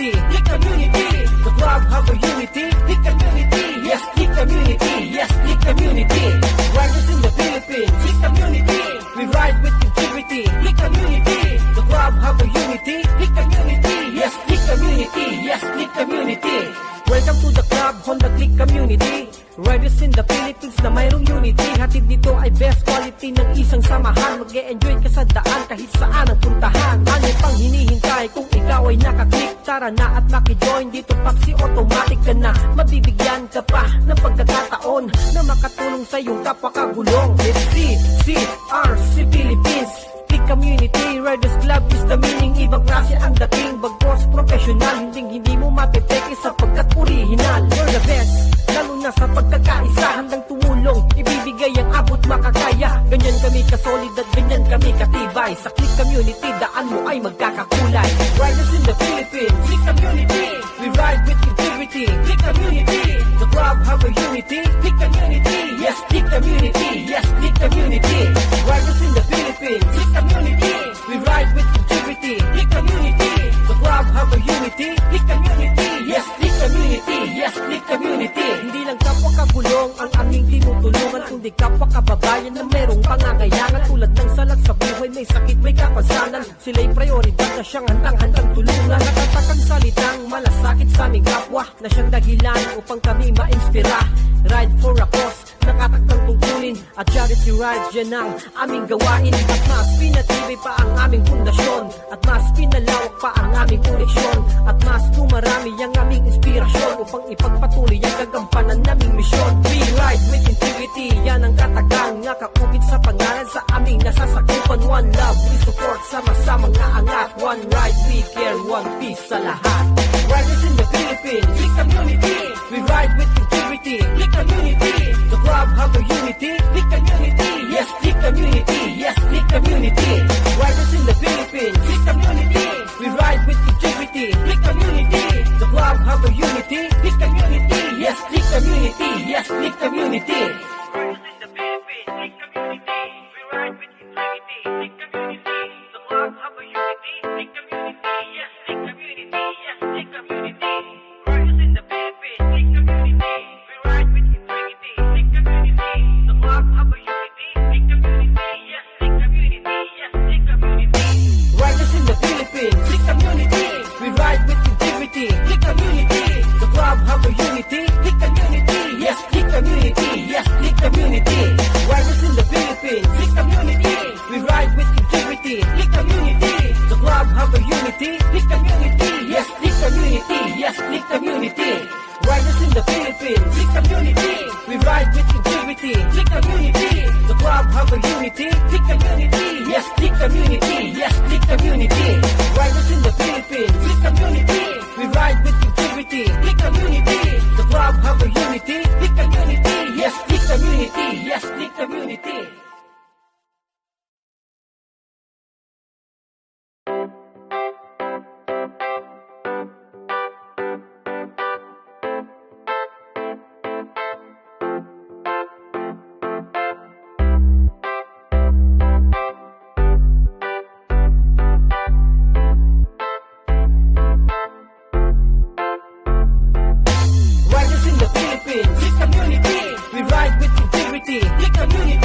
e-community, e-community. The proud have a unity, The community, Yes, the community, Yes, the community. Riders in the Philippines, the community. We ride with integrity, The community, The proud have a unity, The community, Yes, the community, Yes, the community. Welcome to the club on the click community. Riders in the Philippines the mayroon Hatid nito ay best quality ng isang samahan. Mag enjoy ka sa daan kahit saan ang puntahan. Ano pang hinihintay kung ikaw ay nakaklik? Tara na at makijoin. Dito Paxi automatic ka na. Mabibigyan ka pa ng pagkakataon Na makatulong sa iyong kapwa kagulong Let's see, CRC Philippines. Big Community Riders Club is the meaning. Ibang klase ang dating. Bagos professional. Hindi hindi mo mapipeke sapagkat original You're the best Lalo na sa pagkakaisa makakaya. Ganyan kami kasolid at ganyan kami katibay. Sa Click Community Daan mo ay magkakakulay. Riders in the Philippines Click Community. We ride with integrity Click Community. The club have a unity Click Community. Yes, Click Community Yes, Click Community. Riders in the Philippines Click Community. We ride with integrity Click Community. The club have a unity Click Community. Yes, Click Community Yes, Click Community. Hindi lang kapwa kabulong ang tinutulungan Kundi kapwa kababayan na merong pangangailangan. Tulad ng salat sa buhay May sakit, may kapansanan Sila'y prioridad na siyang handang-handang tulungan. Nakatakang salitang malasakit sa aming kapwa Na siyang dahilan upang kami ma-inspira. Ride for a cause Nakatakang tungkulin. At charity rides yan ang aming gawain. At mas pinatibay pa ang aming pundasyon. At mas pinalawak pa ang aming koleksyon. At mas pumarami ang aming inspirasyon Upang ipagpatuloy ang kagampanan naming misyon integrity Yan ang katagang nga kaukit sa pangalan Sa aming nasasakupan. One love, we support Sama-samang naangat. One ride, we care One peace sa lahat. Riders in the Philippines Click community. We ride with integrity Click community. The club have a unity Click community. Yes, click community Yes, click community. Riders in the Philippines Click community. We ride with integrity Click community. The club have a unity Click community. Yes, click community Yes, click community Philippines, click community. We ride with integrity, click community. The club have a unity, click community. Yes, click community. Yes, click community. Riders in the Philippines, click community. We ride with integrity, click community. The club have a unity, click community. Yes, click community. Yes, click community. community.